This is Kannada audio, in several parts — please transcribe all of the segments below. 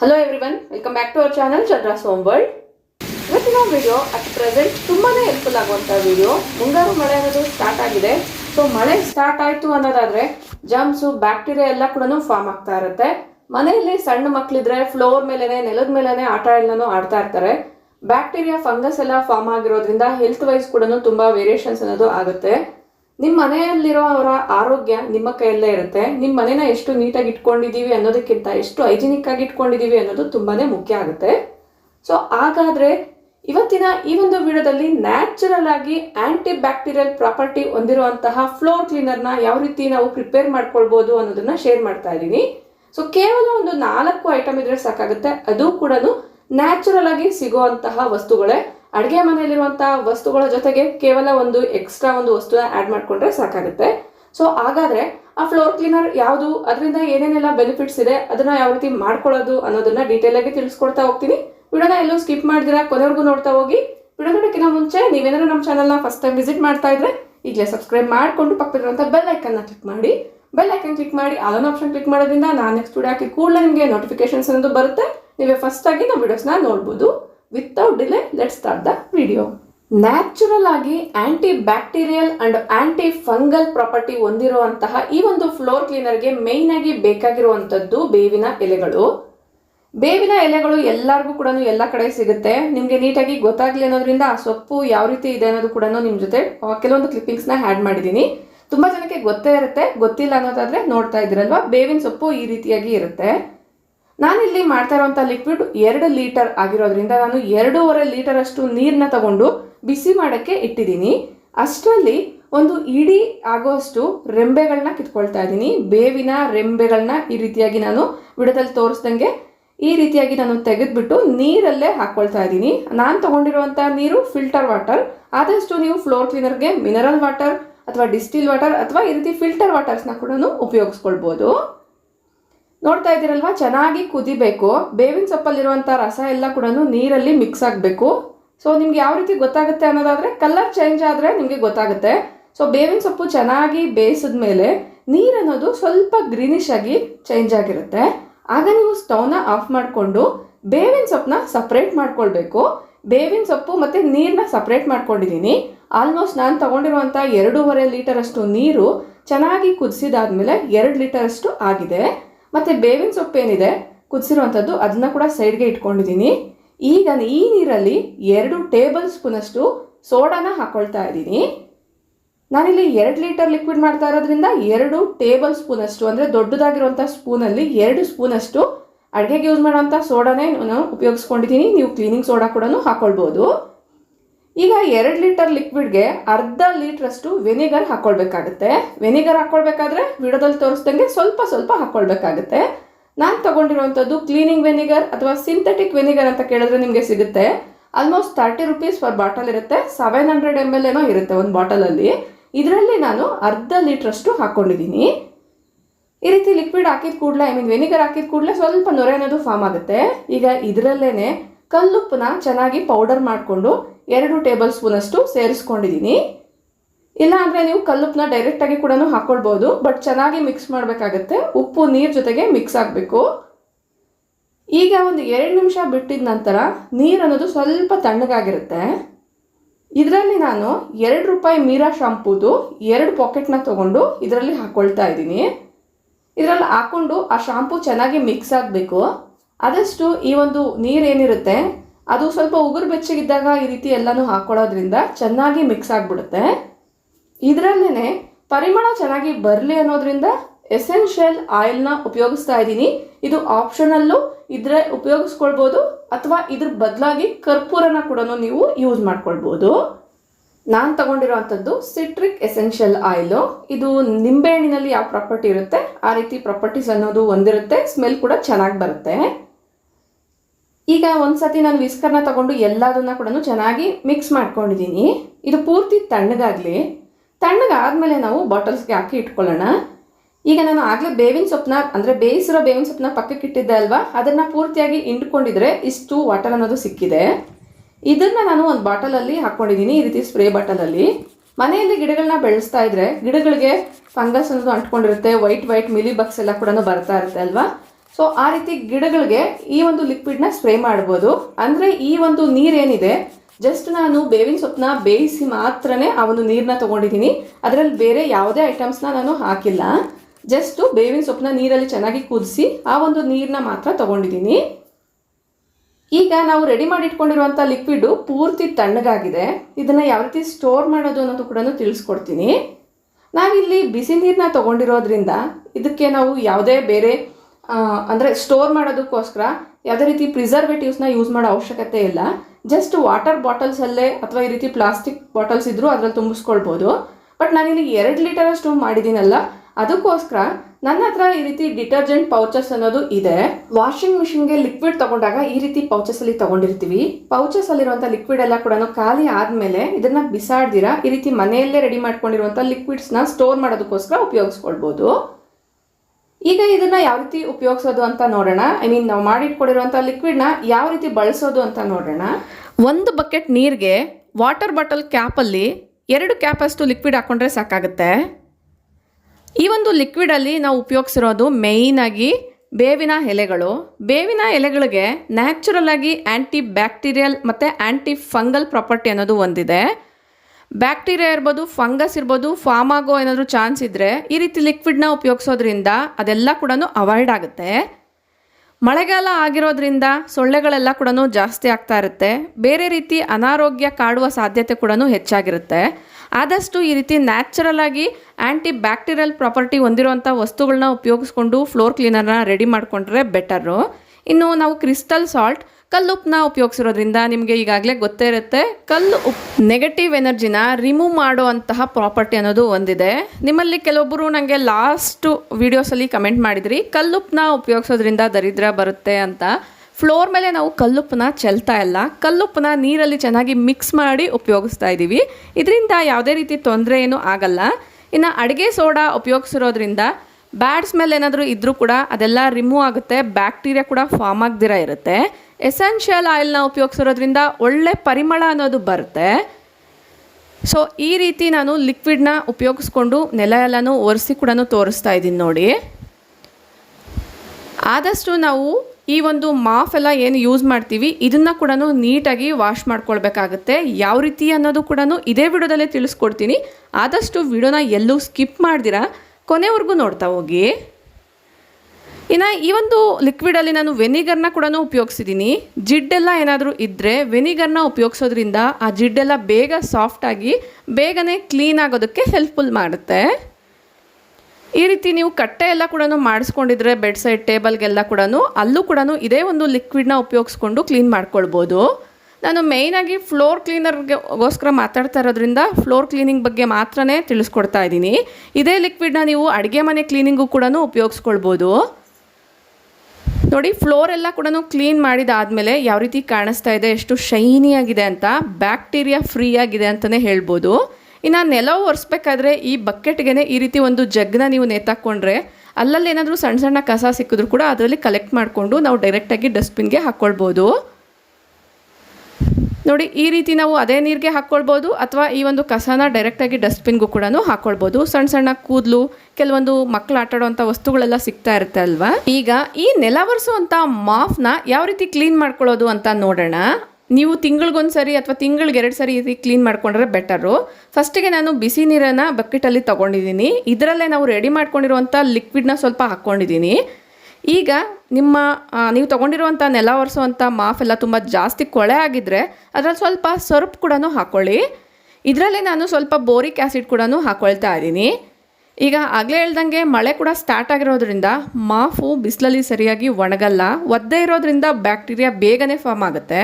Hello everyone welcome back to our channel Chandra Som world ಇವತ್ತಿನ ವಿಡಿಯೋ ಅಟ್ ಪ್ರೆಸೆಂಟ್ ತುಂಬಾನೇ ಹೆಲ್ಪ್ಫುಲ್ ಆಗುವಂಥ ವಿಡಿಯೋ ಮುಂಗಾರು ಮಳೆ ಅನ್ನೋದು ಸ್ಟಾರ್ಟ್ ಆಗಿದೆ. ಸೊ ಮಳೆ ಸ್ಟಾರ್ಟ್ ಆಯಿತು ಅನ್ನೋದಾದ್ರೆ ಜಮ್ಸು ಬ್ಯಾಕ್ಟೀರಿಯಾ ಎಲ್ಲ ಕೂಡ ಫಾರ್ಮ್ ಆಗ್ತಾ ಇರುತ್ತೆ. ಮನೆಯಲ್ಲಿ ಸಣ್ಣ ಮಕ್ಕಳಿದ್ರೆ ಫ್ಲೋರ್ ಮೇಲೇನೆ, ನೆಲದ ಮೇಲೇ ಆಟ ಎಲ್ಲನೂ ಆಡ್ತಾ ಇರ್ತಾರೆ. ಬ್ಯಾಕ್ಟೀರಿಯಾ ಫಂಗಸ್ ಎಲ್ಲ ಫಾರ್ಮ್ ಆಗಿರೋದ್ರಿಂದ ಹೆಲ್ತ್ ವೈಸ್ ಕೂಡ ತುಂಬಾ ವೇರಿಯೇಷನ್ಸ್ ಅನ್ನೋದು ಆಗುತ್ತೆ. ನಿಮ್ಮ ಮನೆಯಲ್ಲಿರೋ ಅವರ ಆರೋಗ್ಯ ನಿಮ್ಮ ಕೈಯಲ್ಲೇ ಇರುತ್ತೆ. ನಿಮ್ಮ ಮನೇನ ಎಷ್ಟು ನೀಟಾಗಿ ಇಟ್ಕೊಂಡಿದ್ದೀವಿ ಅನ್ನೋದಕ್ಕಿಂತ ಎಷ್ಟು ಹೈಜಿನಿಕ್ ಆಗಿ ಇಟ್ಕೊಂಡಿದ್ದೀವಿ ಅನ್ನೋದು ತುಂಬಾನೇ ಮುಖ್ಯ ಆಗುತ್ತೆ. ಸೊ, ಹಾಗಾದ್ರೆ ಇವತ್ತಿನ ಈ ಒಂದು ವಿಡಿಯೋದಲ್ಲಿ ನ್ಯಾಚುರಲ್ ಆಗಿ ಆಂಟಿ ಬ್ಯಾಕ್ಟೀರಿಯಲ್ ಪ್ರಾಪರ್ಟಿ ಹೊಂದಿರುವಂತಹ ಫ್ಲೋರ್ ಕ್ಲೀನರ್ನ ಯಾವ ರೀತಿ ನಾವು ಪ್ರಿಪೇರ್ ಮಾಡ್ಕೊಳ್ಬೋದು ಅನ್ನೋದನ್ನ ಶೇರ್ ಮಾಡ್ತಾ ಇದ್ದೀನಿ. ಸೊ, ಕೇವಲ ಒಂದು ನಾಲ್ಕು ಐಟಮ್ ಇದ್ರೆ ಸಾಕಾಗುತ್ತೆ. ಅದು ಕೂಡ ನ್ಯಾಚುರಲ್ ಆಗಿ ಸಿಗುವಂತಹ ವಸ್ತುಗಳೇ. ಅಡುಗೆ ಮನೆಯಲ್ಲಿರುವಂತಹ ವಸ್ತುಗಳ ಜೊತೆಗೆ ಕೇವಲ ಒಂದು ಎಕ್ಸ್ಟ್ರಾ ಒಂದು ವಸ್ತುನ ಆ್ಯಡ್ ಮಾಡಿಕೊಂಡ್ರೆ ಸಾಕಾಗುತ್ತೆ. ಸೊ ಹಾಗಾದ್ರೆ ಆ ಫ್ಲೋರ್ ಕ್ಲೀನರ್ ಯಾವುದು? ಅದರಿಂದ ಏನೇನೆಲ್ಲ ಬೆನಿಫಿಟ್ಸ್ ಇದೆ? ಅದನ್ನ ಯಾವ ರೀತಿ ಮಾಡ್ಕೊಳ್ಳೋದು ಅನ್ನೋದನ್ನ ಡೀಟೇಲ್ ಆಗಿ ತಿಳಿಸ್ಕೊಡ್ತಾ ಹೋಗ್ತೀನಿ. ವಿಡಿಯೋನ ಎಲ್ಲೂ ಸ್ಕಿಪ್ ಮಾಡಿದಿರಾ? ಕೊನೆವರೆಗೂ ನೋಡ್ತಾ ಹೋಗಿ. ವಿಡಿಯೋ ನೋಡೋಕ್ಕಿಂತ ಮುಂಚೆ ನೀವೇನಾದ್ರೂ ನಮ್ಮ ಚಾನಲ್ನ ಫಸ್ಟ್ ಟೈಮ್ ವಿಸಿಟ್ ಮಾಡ್ತಾ ಇದ್ರೆ ಈಗಲೇ ಸಬ್ಸ್ಕ್ರೈಬ್ ಮಾಡಿಕೊಂಡು ಪಕ್ಕದಲ್ಲಿರುವಂಥ ಬೆಲ್ ಐಕನ್ನ ಕ್ಲಿಕ್ ಮಾಡಿ. ಬೆಲ್ ಐಕನ್ ಕ್ಲಿಕ್ ಮಾಡಿ ಅದೊಂದು ಆಪ್ಷನ್ ಕ್ಲಿಕ್ ಮಾಡೋದ್ರಿಂದ ನಾನು ನೆಕ್ಸ್ಟ್ ವಿಡಿಯೋ ಹಾಕಿ ಕೂಡಲೇ ನಿಮಗೆ ನೋಟಿಫಿಕೇಶನ್ಸ್ ಅನ್ನೋದು ಬರುತ್ತೆ. ನೀವೇ ಫಸ್ಟ್ ಆಗಿ ನಮ್ಮ ವಿಡಿಯೋಸ್ನ ನೋಡ್ಬೋದು. Without delay let start the video natural ಆಗಿ anti bacterial and aunty fungal property ಹೊಂದಿರುವಂತಹ ಈ ಒಂದು ಫ್ಲೋರ್ ಕ್ಲೀನರ್ಗೆ ಮೇಯ್ನ್ ಆಗಿ ಬೇಕಾಗಿರುವಂಥದ್ದು ಬೇವಿನ ಎಲೆಗಳು. ಬೇವಿನ ಎಲೆಗಳು ಎಲ್ಲರಿಗೂ ಕೂಡ ಎಲ್ಲ ಕಡೆ ಸಿಗುತ್ತೆ. ನಿಮಗೆ ನೀಟಾಗಿ ಗೊತ್ತಾಗ್ಲಿ ಅನ್ನೋದ್ರಿಂದ ಆ ಸೊಪ್ಪು ಯಾವ ರೀತಿ ಇದೆ ಅನ್ನೋದು ಕೂಡ ನಿಮ್ಮ ಜೊತೆ ಕೆಲವೊಂದು ಕ್ಲಿಪ್ಪಿಂಗ್ಸ್ನ ಆ್ಯಡ್ ಮಾಡಿದ್ದೀನಿ ತುಂಬ ಜನಕ್ಕೆ ಗೊತ್ತೇ ಇರುತ್ತೆ, ಗೊತ್ತಿಲ್ಲ ಅನ್ನೋದಾದ್ರೆ ನೋಡ್ತಾ ಇದ್ದೀರಲ್ವಾ? ಬೇವಿನ ಸೊಪ್ಪು ಈ ರೀತಿಯಾಗಿ ಇರುತ್ತೆ. ನಾನಿಲ್ಲಿ ಮಾಡ್ತಾ ಇರುವಂಥ ಲಿಕ್ವಿಡ್ ಎರಡು ಲೀಟರ್ ಆಗಿರೋದ್ರಿಂದ ನಾನು ಎರಡೂವರೆ ಲೀಟರ್ ಅಷ್ಟು ನೀರನ್ನ ತಗೊಂಡು ಬಿಸಿ ಮಾಡೋಕ್ಕೆ ಇಟ್ಟಿದ್ದೀನಿ. ಅಷ್ಟರಲ್ಲಿ ಒಂದು ಇಡಿ ಆಗೋಷ್ಟು ರೆಂಬೆಗಳನ್ನ ಕಿತ್ಕೊಳ್ತಾ ಇದ್ದೀನಿ. ಬೇವಿನ ರೆಂಬೆಗಳನ್ನ ಈ ರೀತಿಯಾಗಿ ನಾನು ವಿಡದಲ್ಲಿ ತೋರಿಸ್ದಂಗೆ ಈ ರೀತಿಯಾಗಿ ನಾನು ತೆಗೆದ್ಬಿಟ್ಟು ನೀರಲ್ಲೇ ಹಾಕ್ಕೊಳ್ತಾ ಇದ್ದೀನಿ. ನಾನು ತಗೊಂಡಿರುವಂಥ ನೀರು ಫಿಲ್ಟರ್ ವಾಟರ್ ಆದಷ್ಟು ನೀವು ಫ್ಲೋರ್ ಕ್ಲೀನರ್ಗೆ ಮಿನರಲ್ ವಾಟರ್ ಅಥವಾ ಡಿಸ್ಟಿಲ್ ವಾಟರ್ ಅಥವಾ ಈ ರೀತಿ ಫಿಲ್ಟರ್ ವಾಟರ್ಸ್ನ ಕೂಡ ಉಪಯೋಗಿಸ್ಕೊಳ್ಬೋದು. ನೋಡ್ತಾ ಇದ್ದೀರಲ್ವಾ? ಚೆನ್ನಾಗಿ ಕುದಿಬೇಕು. ಬೇವಿನ ಸೊಪ್ಪಲ್ಲಿರುವಂಥ ರಸ ಎಲ್ಲ ಕೂಡ ನೀರಲ್ಲಿ ಮಿಕ್ಸ್ ಆಗಬೇಕು. ಸೊ ನಿಮ್ಗೆ ಯಾವ ರೀತಿ ಗೊತ್ತಾಗುತ್ತೆ ಅನ್ನೋದಾದ್ರೆ ಕಲರ್ ಚೇಂಜ್ ಆದರೆ ನಿಮಗೆ ಗೊತ್ತಾಗುತ್ತೆ. ಸೊ ಬೇವಿನ ಸೊಪ್ಪು ಚೆನ್ನಾಗಿ ಬೇಯಿಸಿದ ಮೇಲೆ ನೀರು ಅನ್ನೋದು ಸ್ವಲ್ಪ ಗ್ರೀನಿಶ್ ಆಗಿ ಚೇಂಜ್ ಆಗಿರುತ್ತೆ. ಆಗ ನೀವು ಸ್ಟವ್ನ ಆಫ್ ಮಾಡಿಕೊಂಡು ಬೇವಿನ ಸೊಪ್ಪನ್ನ ಸಪ್ರೇಟ್ ಮಾಡ್ಕೊಳ್ಬೇಕು. ಬೇವಿನ ಸೊಪ್ಪು ಮತ್ತು ನೀರನ್ನ ಸಪ್ರೇಟ್ ಮಾಡ್ಕೊಂಡಿದ್ದೀನಿ ಆಲ್ಮೋಸ್ಟ್ ನಾನು ತಗೊಂಡಿರುವಂಥ ಎರಡೂವರೆ ಲೀಟರ್ ಅಷ್ಟು ನೀರು ಚೆನ್ನಾಗಿ ಕುದಿಸಿದಾದ್ಮೇಲೆ ಎರಡು ಲೀಟರ್ ಅಷ್ಟು ಆಗಿದೆ. ಮತ್ತು ಬೇವಿನ ಸೊಪ್ಪು ಏನಿದೆ ಕುದಿಸಿರುವಂಥದ್ದು ಅದನ್ನ ಕೂಡ ಸೈಡ್ಗೆ ಇಟ್ಕೊಂಡಿದ್ದೀನಿ. ಈಗ ಈ ನೀರಲ್ಲಿ ಎರಡು ಟೇಬಲ್ ಸ್ಪೂನಷ್ಟು ಸೋಡಾನ ಹಾಕ್ಕೊಳ್ತಾ ಇದ್ದೀನಿ. ನಾನಿಲ್ಲಿ ಎರಡು ಲೀಟರ್ ಲಿಕ್ವಿಡ್ ಮಾಡ್ತಾ ಇರೋದ್ರಿಂದ ಎರಡು ಟೇಬಲ್ ಸ್ಪೂನಷ್ಟು, ಅಂದರೆ ದೊಡ್ಡದಾಗಿರುವಂಥ ಸ್ಪೂನಲ್ಲಿ ಎರಡು ಸ್ಪೂನಷ್ಟು ಅಡುಗೆಗೆ ಯೂಸ್ ಮಾಡೋವಂಥ ಸೋಡಾನೇ ನಾನು ಉಪಯೋಗಿಸ್ಕೊಂಡಿದ್ದೀನಿ. ನೀವು ಕ್ಲೀನಿಂಗ್ ಸೋಡಾ ಕೂಡ ಹಾಕೊಳ್ಬೋದು. ಈಗ ಎರಡು ಲೀಟರ್ ಲಿಕ್ವಿಡ್ಗೆ ಅರ್ಧ ಲೀಟ್ರಷ್ಟು ವೆನಿಗರ್ ಹಾಕ್ಕೊಳ್ಬೇಕಾಗುತ್ತೆ ವೆನಿಗರ್ ಹಾಕ್ಕೊಳ್ಬೇಕಾದ್ರೆ ವಿಡಿಯೋದಲ್ಲಿ ತೋರಿಸ್ದಂಗೆ ಸ್ವಲ್ಪ ಸ್ವಲ್ಪ ಹಾಕ್ಕೊಳ್ಬೇಕಾಗುತ್ತೆ ನಾನು ತಗೊಂಡಿರುವಂಥದ್ದು ಕ್ಲೀನಿಂಗ್ ವೆನಿಗರ್ ಅಥವಾ ಸಿಂಥೆಟಿಕ್ ವೆನಿಗರ್ ಅಂತ ಕೇಳಿದ್ರೆ ನಿಮಗೆ ಸಿಗುತ್ತೆ. Almost thirty rupees per bottle ಇರುತ್ತೆ. ಸೆವೆನ್ ಹಂಡ್ರೆಡ್ ಎಂ ಎಲ್ ಏನೋ ಇರುತ್ತೆ ಒಂದು ಬಾಟಲಲ್ಲಿ. ಇದರಲ್ಲಿ ನಾನು ಅರ್ಧ ಲೀಟ್ರಷ್ಟು ಹಾಕ್ಕೊಂಡಿದ್ದೀನಿ ಈ ರೀತಿ ಲಿಕ್ವಿಡ್ ಹಾಕಿದ ಕೂಡಲೇ, ಐ ಮೀನ್ ವೆನಿಗರ್ ಹಾಕಿದ ಕೂಡಲೇ ಸ್ವಲ್ಪ ನೊರೆ ಅನ್ನೋದು ಫಾರ್ಮ್ ಆಗುತ್ತೆ. ಈಗ ಇದರಲ್ಲೇ ಕಲ್ಲುಪ್ಪನ್ನ ಚೆನ್ನಾಗಿ ಪೌಡರ್ ಮಾಡಿಕೊಂಡು ಎರಡು ಟೇಬಲ್ ಸ್ಪೂನಷ್ಟು ಸೇರಿಸ್ಕೊಂಡಿದ್ದೀನಿ ಇಲ್ಲ ಅಂದರೆ ನೀವು ಕಲ್ಲುಪ್ಪನ್ನ ಡೈರೆಕ್ಟಾಗಿ ಕೂಡ ಹಾಕ್ಕೊಳ್ಬೋದು ಬಟ್ ಚೆನ್ನಾಗಿ ಮಿಕ್ಸ್ ಮಾಡಬೇಕಾಗತ್ತೆ. ಉಪ್ಪು, ನೀರು ಜೊತೆಗೆ ಮಿಕ್ಸ್ ಆಗಬೇಕು. ಈಗ ಒಂದು ಎರಡು ನಿಮಿಷ ಬಿಟ್ಟಿದ ನಂತರ ನೀರು ಅನ್ನೋದು ಸ್ವಲ್ಪ ತಣ್ಣಗಾಗಿರುತ್ತೆ. ಇದರಲ್ಲಿ ನಾನು ಎರಡು ರೂಪಾಯಿ ಮೀರಾ ಶಾಂಪೂದು ಎರಡು ಪಾಕೆಟ್ನ ತೊಗೊಂಡು ಇದರಲ್ಲಿ ಹಾಕ್ಕೊಳ್ತಾ ಇದ್ದೀನಿ. ಇದರಲ್ಲಿ ಹಾಕ್ಕೊಂಡು ಆ ಶಾಂಪೂ ಚೆನ್ನಾಗಿ ಮಿಕ್ಸ್ ಆಗಬೇಕು. ಆದಷ್ಟು ಈ ಒಂದು ನೀರೇನಿರುತ್ತೆ ಅದು ಸ್ವಲ್ಪ ಉಗುರು ಬೆಚ್ಚಗಿದ್ದಾಗ ಈ ರೀತಿ ಎಲ್ಲನೂ ಹಾಕ್ಕೊಳ್ಳೋದ್ರಿಂದ ಚೆನ್ನಾಗಿ ಮಿಕ್ಸ್ ಆಗಿಬಿಡುತ್ತೆ. ಇದರಲ್ಲೇ ಪರಿಮಳ ಚೆನ್ನಾಗಿ ಬರಲಿ ಅನ್ನೋದ್ರಿಂದ ಎಸೆನ್ಷಿಯಲ್ ಆಯಿಲ್ನ ಉಪಯೋಗಿಸ್ತಾ ಇದ್ದೀನಿ. ಇದು ಆಪ್ಷನಲ್ಲು ಇದ್ರೆ ಉಪಯೋಗಿಸ್ಕೊಳ್ಬೋದು ಅಥವಾ ಇದ್ರ ಬದಲಾಗಿ ಕರ್ಪೂರನ ಕೂಡ ನೀವು ಯೂಸ್ ಮಾಡ್ಕೊಳ್ಬೋದು. ನಾನು ತಗೊಂಡಿರೋವಂಥದ್ದು ಸಿಟ್ರಿಕ್ ಎಸೆನ್ಷಿಯಲ್ ಆಯಿಲು ಇದು ನಿಂಬೆಹಣ್ಣಿನಲ್ಲಿ ಯಾವ ಪ್ರಾಪರ್ಟಿ ಇರುತ್ತೆ, ಆ ರೀತಿ ಪ್ರಾಪರ್ಟೀಸ್ ಅನ್ನೋದು ಹೊಂದಿರುತ್ತೆ ಸ್ಮೆಲ್ ಕೂಡ ಚೆನ್ನಾಗಿ ಬರುತ್ತೆ. ಈಗ ಒಂದ್ಸತಿ ನಾನು ವಿಸ್ಕರ್ನ ತಗೊಂಡು ಎಲ್ಲದನ್ನ ಕೂಡ ಚೆನ್ನಾಗಿ ಮಿಕ್ಸ್ ಮಾಡ್ಕೊಂಡಿದ್ದೀನಿ. ಇದು ಪೂರ್ತಿ ತಣ್ಣಗಾಗಲಿ. ತಣ್ಣಗಾದ್ಮೇಲೆ ನಾವು ಬಾಟಲ್ಸ್ಗೆ ಹಾಕಿ ಇಟ್ಕೊಳ್ಳೋಣ. ಈಗ ನಾನು ಆಗಲೇ ಬೇವಿನ ಸೊಪ್ಪನ್ನ, ಅಂದರೆ ಬೇಯಿಸಿರೋ ಬೇವಿನ ಸೊಪ್ಪನ್ನ ಪಕ್ಕಕ್ಕೆ ಇಟ್ಟಿದ್ದೆ ಅಲ್ವಾ? ಅದನ್ನು ಪೂರ್ತಿಯಾಗಿ ಇಂಡ್ಕೊಂಡಿದ್ರೆ ಇಷ್ಟು ವಾಟರ್ ಅನ್ನೋದು ಸಿಕ್ಕಿದೆ. ಇದನ್ನು ನಾನು ಒಂದು ಬಾಟಲಲ್ಲಿ ಹಾಕ್ಕೊಂಡಿದ್ದೀನಿ ಈ ರೀತಿ ಸ್ಪ್ರೇ ಬಾಟಲಲ್ಲಿ ಮನೆಯಲ್ಲಿ ಗಿಡಗಳನ್ನ ಬೆಳೆಸ್ತಾ ಇದ್ರೆ ಗಿಡಗಳಿಗೆ ಫಂಗಸ್ ಅನ್ನೋದು ಅಂಟ್ಕೊಂಡಿರುತ್ತೆ ವೈಟ್ ವೈಟ್ ಮಿಲಿ ಬಗ್ಸ್ ಎಲ್ಲ ಕೂಡ ಬರ್ತಾ ಇರುತ್ತೆ ಅಲ್ವಾ? ಸೊ ಆ ರೀತಿ ಗಿಡಗಳಿಗೆ ಈ ಒಂದು ಲಿಕ್ವಿಡ್ನ ಸ್ಪ್ರೇ ಮಾಡ್ಬೋದು. ಅಂದರೆ ಈ ಒಂದು ನೀರೇನಿದೆ ಜಸ್ಟ್ ನಾನು ಬೇವಿನ ಸೊಪ್ಪನ್ನ ಬೇಯಿಸಿ ಮಾತ್ರನೇ ಆ ಒಂದು ನೀರನ್ನ ತೊಗೊಂಡಿದ್ದೀನಿ. ಅದರಲ್ಲಿ ಬೇರೆ ಯಾವುದೇ ಐಟಮ್ಸ್ನ ನಾನು ಹಾಕಿಲ್ಲ. ಜಸ್ಟು ಬೇವಿನ ಸೊಪ್ಪನ್ನ ನೀರಲ್ಲಿ ಚೆನ್ನಾಗಿ ಕುದಿಸಿ ಆ ಒಂದು ನೀರನ್ನ ಮಾತ್ರ ತೊಗೊಂಡಿದ್ದೀನಿ. ಈಗ ನಾವು ರೆಡಿ ಮಾಡಿ ಇಟ್ಕೊಂಡಿರುವಂಥ ಲಿಕ್ವಿಡು ಪೂರ್ತಿ ತಣ್ಣಗಾಗಿದೆ. ಇದನ್ನು ಯಾವ ರೀತಿ ಸ್ಟೋರ್ ಮಾಡೋದು ಅನ್ನೋದು ಕೂಡ ತಿಳಿಸ್ಕೊಡ್ತೀನಿ. ನಾವಿಲ್ಲಿ ಬಿಸಿ ನೀರನ್ನ ತೊಗೊಂಡಿರೋದ್ರಿಂದ ಇದಕ್ಕೆ ನಾವು ಯಾವುದೇ ಬೇರೆ ಅಂದರೆ ಸ್ಟೋರ್ ಮಾಡೋದಕ್ಕೋಸ್ಕರ ಯಾವುದೇ ರೀತಿ ಪ್ರಿಸರ್ವೇಟಿವ್ಸ್ನ ಯೂಸ್ ಮಾಡೋ ಅವಶ್ಯಕತೆ ಇಲ್ಲ. ಜಸ್ಟ್ ವಾಟರ್ ಬಾಟಲ್ಸಲ್ಲೇ ಅಥವಾ ಈ ರೀತಿ ಪ್ಲಾಸ್ಟಿಕ್ ಬಾಟಲ್ಸ್ ಇದ್ದರೂ ಅದರಲ್ಲಿ ತುಂಬಿಸ್ಕೊಳ್ಬೋದು. ಬಟ್ ನಾನು ಇಲ್ಲಿ ಎರಡು ಲೀಟರಷ್ಟು ಮಾಡಿದ್ದೀನಲ್ಲ, ಅದಕ್ಕೋಸ್ಕರ ನನ್ನ ಹತ್ರ ಈ ರೀತಿ ಡಿಟರ್ಜೆಂಟ್ ಪೌಚಸ್ ಅನ್ನೋದು ಇದೆ. ವಾಷಿಂಗ್ ಮಿಷಿನ್ಗೆ ಲಿಕ್ವಿಡ್ ತಗೊಂಡಾಗ ಈ ರೀತಿ ಪೌಚಸ್ ಅಲ್ಲಿ ತಗೊಂಡಿರ್ತೀವಿ. ಪೌಚಸ್ ಅಲ್ಲಿರುವಂಥ ಲಿಕ್ವಿಡ್ ಎಲ್ಲ ಕೂಡ ಖಾಲಿ ಆದಮೇಲೆ ಇದನ್ನ ಬಿಸಾಡ್ದಿರಾ, ಈ ರೀತಿ ಮನೆಯಲ್ಲೇ ರೆಡಿ ಮಾಡ್ಕೊಂಡಿರುವಂಥ ಲಿಕ್ವಿಡ್ಸ್ನ ಸ್ಟೋರ್ ಮಾಡೋದಕ್ಕೋಸ್ಕರ ಉಪಯೋಗಿಸ್ಕೊಳ್ಬೋದು. ಈಗ ಇದನ್ನ ಯಾವ ರೀತಿ ಉಪಯೋಗಿಸೋದು ಅಂತ ನೋಡೋಣ. ಐ ಮೀನ್ ನಾವು ಮಾಡಿಟ್ಕೊಂಡಿರುವಂಥ ನ ಯಾವ ರೀತಿ ಬಳಸೋದು ಅಂತ ನೋಡೋಣ. ಒಂದು ಬಕೆಟ್ ನೀರಿಗೆ ವಾಟರ್ ಬಾಟಲ್ ಕ್ಯಾಪಲ್ಲಿ ಎರಡು ಕ್ಯಾಪಷ್ಟು ಲಿಕ್ವಿಡ್ ಹಾಕೊಂಡ್ರೆ ಸಾಕಾಗುತ್ತೆ. ಈ ಒಂದು ಲಿಕ್ವಿಡಲ್ಲಿ ನಾವು ಉಪಯೋಗಿಸಿರೋದು ಮೇಯ್ನಾಗಿ ಬೇವಿನ ಎಲೆಗಳು. ಬೇವಿನ ಎಲೆಗಳಿಗೆ ನ್ಯಾಚುರಲ್ ಆಗಿ ಆ್ಯಂಟಿ ಬ್ಯಾಕ್ಟೀರಿಯಲ್ ಮತ್ತು ಆಂಟಿ ಫಂಗಲ್ ಪ್ರಾಪರ್ಟಿ ಅನ್ನೋದು ಒಂದಿದೆ. ಬ್ಯಾಕ್ಟೀರಿಯಾ ಇರ್ಬೋದು, ಫಂಗಸ್ ಇರ್ಬೋದು ಫಾರ್ಮ್ ಆಗೋ ಏನಾದರೂ ಚಾನ್ಸ್ ಇದ್ದರೆ ಈ ರೀತಿ ಲಿಕ್ವಿಡ್ನ ಉಪಯೋಗಿಸೋದ್ರಿಂದ ಅದೆಲ್ಲ ಕೂಡ ಅವಾಯ್ಡ್ ಆಗುತ್ತೆ. ಮಳೆಗಾಲ ಆಗಿರೋದ್ರಿಂದ ಸೊಳ್ಳೆಗಳೆಲ್ಲ ಕೂಡ ಜಾಸ್ತಿ ಆಗ್ತಾ ಇರುತ್ತೆ. ಬೇರೆ ರೀತಿ ಅನಾರೋಗ್ಯ ಕಾಡುವ ಸಾಧ್ಯತೆ ಕೂಡ ಹೆಚ್ಚಾಗಿರುತ್ತೆ. ಆದಷ್ಟು ಈ ರೀತಿ ನ್ಯಾಚುರಲ್ ಆಗಿ ಆ್ಯಂಟಿ ಬ್ಯಾಕ್ಟೀರಿಯಲ್ ಪ್ರಾಪರ್ಟಿ ಹೊಂದಿರುವಂಥ ವಸ್ತುಗಳನ್ನ ಉಪಯೋಗಿಸ್ಕೊಂಡು ಫ್ಲೋರ್ ಕ್ಲೀನರ್ನ ರೆಡಿ ಮಾಡಿಕೊಂಡ್ರೆ ಬೆಟರು ಇನ್ನು ನಾವು ಕ್ರಿಸ್ಟಲ್ ಸಾಲ್ಟ್ ಕಲ್ಲುಪ್ಪನ್ನ ಉಪಯೋಗಿಸಿರೋದ್ರಿಂದ ನಿಮಗೆ ಈಗಾಗಲೇ ಗೊತ್ತೇ ಇರುತ್ತೆ. ಕಲ್ಲು ಉಪ್ ನೆಗೆಟಿವ್ ಎನರ್ಜಿನ ರಿಮೂವ್ ಮಾಡುವಂತಹ ಪ್ರಾಪರ್ಟಿ ಅನ್ನೋದು ಒಂದಿದೆ. ನಿಮ್ಮಲ್ಲಿ ಕೆಲವೊಬ್ಬರು ನನಗೆ ಲಾಸ್ಟ್ ವೀಡಿಯೋಸಲ್ಲಿ ಕಮೆಂಟ್ ಮಾಡಿದ್ರಿ ಕಲ್ಲುಪ್ಪನ್ನ ಉಪಯೋಗಿಸೋದ್ರಿಂದ ದರಿದ್ರ ಬರುತ್ತೆ ಅಂತ. ಫ್ಲೋರ್ ಮೇಲೆ ನಾವು ಕಲ್ಲುಪ್ಪನ್ನ ಚೆಲ್ತಾ ಇಲ್ಲ. ಕಲ್ಲುಪ್ಪನ್ನ ನೀರಲ್ಲಿ ಚೆನ್ನಾಗಿ ಮಿಕ್ಸ್ ಮಾಡಿ ಉಪಯೋಗಿಸ್ತಾ ಇದ್ದೀವಿ ಇದರಿಂದ ಯಾವುದೇ ರೀತಿ ತೊಂದರೆ ಏನೂ ಆಗಲ್ಲ. ಇನ್ನು ಅಡುಗೆ ಸೋಡಾ ಉಪಯೋಗಿಸಿರೋದ್ರಿಂದ ಬ್ಯಾಡ್ ಸ್ಮೆಲ್ ಏನಾದರೂ ಇದ್ದರೂ ಕೂಡ ಅದೆಲ್ಲ ರಿಮೂವ್ ಆಗುತ್ತೆ. ಬ್ಯಾಕ್ಟೀರಿಯಾ ಕೂಡ ಫಾರ್ಮ್ ಆಗದಿರ ಇರುತ್ತೆ. ಎಸೆನ್ಷಿಯಲ್ ಆಯಿಲ್ನ ಉಪಯೋಗಿಸಿರೋದ್ರಿಂದ ಒಳ್ಳೆ ಪರಿಮಳ ಅನ್ನೋದು ಬರುತ್ತೆ. ಸೊ ಈ ರೀತಿ ನಾನು ಲಿಕ್ವಿಡ್ನ ಉಪಯೋಗಿಸ್ಕೊಂಡು ನೆಲ ಎಲ್ಲನೂ ಒರೆಸಿ ಕೂಡ ತೋರಿಸ್ತಾ ಇದ್ದೀನಿ ನೋಡಿ. ಆದಷ್ಟು ನಾವು ಈ ಒಂದು ಮಾಫ್ ಎಲ್ಲ ಏನು ಯೂಸ್ ಮಾಡ್ತೀವಿ, ಇದನ್ನು ಕೂಡ ನೀಟಾಗಿ ವಾಶ್ ಮಾಡ್ಕೊಳ್ಬೇಕಾಗುತ್ತೆ. ಯಾವ ರೀತಿ ಅನ್ನೋದು ಕೂಡ ಇದೇ ವಿಡಿಯೋದಲ್ಲೇ ತಿಳಿಸ್ಕೊಡ್ತೀನಿ. ಆದಷ್ಟು ವಿಡಿಯೋನ ಎಲ್ಲೂ ಸ್ಕಿಪ್ ಮಾಡ್ದಿರಾ. ಕೊನೆವರೆಗೂ ನೋಡ್ತಾ ಹೋಗಿ. ಇನ್ನು ಈ ಒಂದು ಲಿಕ್ವಿಡಲ್ಲಿ ನಾನು ವೆನಿಗರ್ನ ಕೂಡ ಉಪಯೋಗಿಸಿದ್ದೀನಿ ಜಿಡ್ಡೆಲ್ಲ ಏನಾದರೂ ಇದ್ದರೆ ವೆನಿಗರ್ನ ಉಪಯೋಗಿಸೋದ್ರಿಂದ ಆ ಜಿಡ್ಡೆಲ್ಲ ಬೇಗ ಸಾಫ್ಟಾಗಿ ಬೇಗನೆ ಕ್ಲೀನ್ ಆಗೋದಕ್ಕೆ ಹೆಲ್ಪ್ಫುಲ್ ಮಾಡುತ್ತೆ. ಈ ರೀತಿ ನೀವು ಕಟ್ಟೆ ಎಲ್ಲ ಕೂಡ ಮಾಡಿಸ್ಕೊಂಡಿದ್ರೆ ಬೆಡ್ ಸೈಡ್ ಟೇಬಲ್ಗೆಲ್ಲ ಕೂಡ ಅಲ್ಲೂ ಕೂಡ ಇದೇ ಒಂದು ಲಿಕ್ವಿಡ್ನ ಉಪಯೋಗಿಸ್ಕೊಂಡು ಕ್ಲೀನ್ ಮಾಡ್ಕೊಳ್ಬೋದು. ನಾನು ಮೇಯ್ನಾಗಿ ಫ್ಲೋರ್ ಕ್ಲೀನರ್ಗೋಸ್ಕರ ಮಾತಾಡ್ತಾ ಇರೋದ್ರಿಂದ ಫ್ಲೋರ್ ಕ್ಲೀನಿಂಗ್ ಬಗ್ಗೆ ಮಾತ್ರನೇ ತಿಳಿಸ್ಕೊಡ್ತಾ ಇದ್ದೀನಿ. ಇದೇ ಲಿಕ್ವಿಡ್ನ ನೀವು ಅಡುಗೆ ಮನೆ ಕ್ಲೀನಿಂಗು ಕೂಡ ಉಪಯೋಗಿಸ್ಕೊಳ್ಬೋದು. ನೋಡಿ ಫ್ಲೋರ್ ಎಲ್ಲ ಕೂಡ ಕ್ಲೀನ್ ಮಾಡಿದಾದಮೇಲೆ ಯಾವ ರೀತಿ ಕಾಣಿಸ್ತಾ ಇದೆ, ಎಷ್ಟು ಶೈನಿ ಆಗಿದೆ ಅಂತ ಬ್ಯಾಕ್ಟೀರಿಯಾ ಫ್ರೀ ಆಗಿದೆ ಅಂತಲೇ ಹೇಳ್ಬೋದು. ಇನ್ನು ನೆಲ ಒರೆಸ್ಬೇಕಾದ್ರೆ ಈ ಬಕೆಟ್ಗೆ ಈ ರೀತಿ ಒಂದು ಜಗ್ನ ನೀವು ನೇತಾಕೊಂಡ್ರೆ ಅಲ್ಲಲ್ಲಿ ಏನಾದರೂ ಸಣ್ಣ ಸಣ್ಣ ಕಸ ಸಿಕ್ಕಿದ್ರು ಕೂಡ ಅದರಲ್ಲಿ ಕಲೆಕ್ಟ್ ಮಾಡಿಕೊಂಡು ನಾವು ಡೈರೆಕ್ಟಾಗಿ ಡಸ್ಟ್ಬಿನ್ಗೆ ಹಾಕ್ಕೊಳ್ಬೋದು ನೋಡಿ, ಈ ರೀತಿ ನಾವು ಅದೇ ನೀರಿಗೆ ಹಾಕ್ಕೊಳ್ಬೋದು ಅಥವಾ ಈ ಒಂದು ಕಸನ ಡೈರೆಕ್ಟಾಗಿ ಡಸ್ಟ್ಬಿನ್ಗೂ ಕೂಡ ಹಾಕ್ಕೊಳ್ಬೋದು. ಸಣ್ಣ ಸಣ್ಣ ಕೂದಲು, ಕೆಲವೊಂದು ಮಕ್ಕಳು ಆಟಾಡುವಂಥ ವಸ್ತುಗಳೆಲ್ಲ ಸಿಗ್ತಾ ಇರುತ್ತೆ ಅಲ್ವಾ? ಈಗ ಈ ನೆಲ ಒರೆಸುವಂಥ ಮಾಫ್ನ ಯಾವ ರೀತಿ ಕ್ಲೀನ್ ಮಾಡ್ಕೊಳ್ಳೋದು ಅಂತ ನೋಡೋಣ. ನೀವು ತಿಂಗಳಿಗೊಂದು ಸರಿ ಅಥವಾ ತಿಂಗಳಿಗೆ ಎರಡು ಸರಿ ಈ ರೀತಿ ಕ್ಲೀನ್ ಮಾಡ್ಕೊಂಡ್ರೆ ಬೆಟರು ಫಸ್ಟಿಗೆ ನಾನು ಬಿಸಿ ನೀರನ್ನು ಬಕೆಟಲ್ಲಿ ತೊಗೊಂಡಿದ್ದೀನಿ. ಇದರಲ್ಲೇ ನಾವು ರೆಡಿ ಮಾಡ್ಕೊಂಡಿರುವಂಥ ಲಿಕ್ವಿಡ್ನ ಸ್ವಲ್ಪ ಹಾಕ್ಕೊಂಡಿದ್ದೀನಿ. ಈಗ ನಿಮ್ಮ ನೀವು ತೊಗೊಂಡಿರುವಂಥ ನೆಲ ಒರೆಸುವಂಥ ಮಾಫ್ ಎಲ್ಲ ತುಂಬ ಜಾಸ್ತಿ ಕೊಳೆ ಆಗಿದ್ದರೆ ಅದರಲ್ಲಿ ಸ್ವಲ್ಪ ಸೊರಪು ಕೂಡ ಹಾಕ್ಕೊಳ್ಳಿ ಇದರಲ್ಲಿ ನಾನು ಸ್ವಲ್ಪ ಬೋರಿಕ್ ಆ್ಯಸಿಡ್ ಕೂಡ ಹಾಕ್ಕೊಳ್ತಾ ಇದ್ದೀನಿ. ಈಗ ಆಗಲೇ ಹೇಳ್ದಂಗೆ ಮಳೆ ಕೂಡ ಸ್ಟಾರ್ಟ್ ಆಗಿರೋದ್ರಿಂದ ಮಾಫು ಬಿಸಿಲಲ್ಲಿ ಸರಿಯಾಗಿ ಒಣಗಲ್ಲ. ಒದ್ದೆ ಇರೋದ್ರಿಂದ ಬ್ಯಾಕ್ಟೀರಿಯಾ ಬೇಗನೆ ಫಾರ್ಮ್ ಆಗುತ್ತೆ.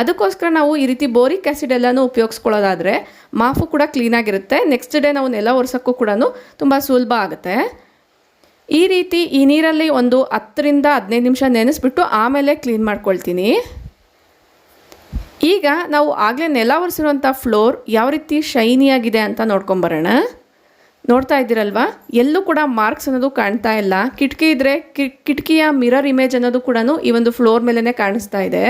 ಅದಕ್ಕೋಸ್ಕರ ನಾವು ಈ ರೀತಿ ಬೋರಿಕ್ ಆ್ಯಸಿಡ್ ಎಲ್ಲನೂ ಉಪಯೋಗಿಸ್ಕೊಳ್ಳೋದಾದರೆ ಮಾಫು ಕೂಡ ಕ್ಲೀನಾಗಿರುತ್ತೆ ನೆಕ್ಸ್ಟ್ ಡೇ ನಾವು ನೆಲ ಒರೆಸೋಕ್ಕೂ ಕೂಡ ತುಂಬ ಸುಲಭ ಆಗುತ್ತೆ. ಈ ರೀತಿ ಈ ನೀರಲ್ಲಿ ಒಂದು ಹತ್ತರಿಂದ ಹದಿನೈದು ನಿಮಿಷ ನೆನೆಸ್ಬಿಟ್ಟು ಆಮೇಲೆ ಕ್ಲೀನ್ ಮಾಡ್ಕೊಳ್ತೀನಿ. ಈಗ ನಾವು ಆಗಲೇ ನೆಲ ಒರೆಸಿರುವಂಥ ಫ್ಲೋರ್ ಯಾವ ರೀತಿ ಶೈನಿಯಾಗಿದೆ ಅಂತ ನೋಡ್ಕೊಂಬರೋಣ. ನೋಡ್ತಾ ಇದ್ದೀರಲ್ವಾ? ಎಲ್ಲೂ ಕೂಡ ಮಾರ್ಕ್ಸ್ ಅನ್ನೋದು ಕಾಣ್ತಾ ಇಲ್ಲ. ಕಿಟಕಿ ಇದ್ದರೆ ಕಿಟಕಿಯ ಮಿರರ್ ಇಮೇಜ್ ಅನ್ನೋದು ಕೂಡ ಈ ಒಂದು ಫ್ಲೋರ್ ಮೇಲೇ ಕಾಣಿಸ್ತಾ ಇದೆ.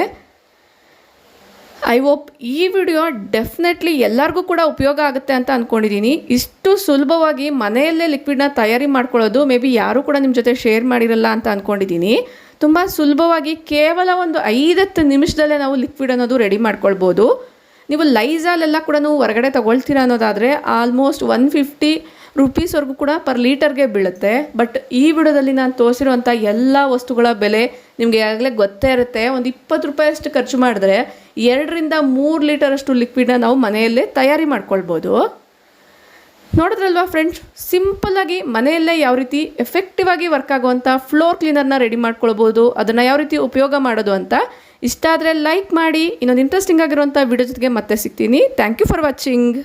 ಐ ಹೋಪ್ ಈ ವಿಡಿಯೋ ಡೆಫಿನೆಟ್ಲಿ ಎಲ್ಲರಿಗೂ ಕೂಡ ಉಪಯೋಗ ಆಗುತ್ತೆ ಅಂತ ಅಂದ್ಕೊಂಡಿದ್ದೀನಿ ಇಷ್ಟು ಸುಲಭವಾಗಿ ಮನೆಯಲ್ಲೇ ಲಿಕ್ವಿಡ್ನ ತಯಾರಿ ಮಾಡ್ಕೊಳ್ಳೋದು ಮೇ ಬಿ ಯಾರೂ ಕೂಡ ನಿಮ್ಮ ಜೊತೆ ಶೇರ್ ಮಾಡಿರಲ್ಲ ಅಂತ ಅಂದ್ಕೊಂಡಿದ್ದೀನಿ ತುಂಬ ಸುಲಭವಾಗಿ ಕೇವಲ ಒಂದು ಐದತ್ತು ನಿಮಿಷದಲ್ಲೇ ನಾವು ಲಿಕ್ವಿಡ್ ಅನ್ನೋದು ರೆಡಿ ಮಾಡ್ಕೊಳ್ಬೋದು. ನೀವು ಲೈಝಾಲೆಲ್ಲ ಕೂಡ ಹೊರಗಡೆ ತಗೊಳ್ತೀರಾ ಅನ್ನೋದಾದರೆ ಆಲ್ಮೋಸ್ಟ್ ಒನ್ ಫಿಫ್ಟಿ ರುಪೀಸ್ವರೆಗೂ ಕೂಡ ಪರ್ ಲೀಟರ್ಗೆ ಬೀಳುತ್ತೆ. ಬಟ್ ಈ ವಿಡಿಯೋದಲ್ಲಿ ನಾನು ತೋರಿಸಿರುವಂಥ ಎಲ್ಲ ವಸ್ತುಗಳ ಬೆಲೆ ನಿಮಗೆ ಆಗಲೇ ಗೊತ್ತೇ ಇರುತ್ತೆ. ಒಂದು ಇಪ್ಪತ್ತು ರೂಪಾಯಿಯಷ್ಟು ಖರ್ಚು ಮಾಡಿದ್ರೆ ಎರಡರಿಂದ ಮೂರು ಲೀಟರಷ್ಟು ಲಿಕ್ವಿಡ್ನ ನಾವು ಮನೆಯಲ್ಲೇ ತಯಾರಿ ಮಾಡ್ಕೊಳ್ಬೋದು. ನೋಡಿದ್ರಲ್ವಾ ಫ್ರೆಂಡ್ಸ್ ಸಿಂಪಲ್ಲಾಗಿ ಮನೆಯಲ್ಲೇ ಯಾವ ರೀತಿ ಎಫೆಕ್ಟಿವ್ ಆಗಿ ವರ್ಕ್ ಆಗುವಂಥ ಫ್ಲೋರ್ ಕ್ಲೀನರ್ನ ರೆಡಿ ಮಾಡ್ಕೊಳ್ಬೋದು, ಅದನ್ನು ಯಾವ ರೀತಿ ಉಪಯೋಗ ಮಾಡೋದು ಅಂತ ಇಷ್ಟ ಆದರೆ ಲೈಕ್ ಮಾಡಿ. ಇನ್ನೊಂದು ಇಂಟ್ರೆಸ್ಟಿಂಗ್ ಆಗಿರುವಂಥ ವಿಡಿಯೋ ಜೊತೆಗೆ ಮತ್ತೆ ಸಿಗ್ತೀನಿ. Thank you for watching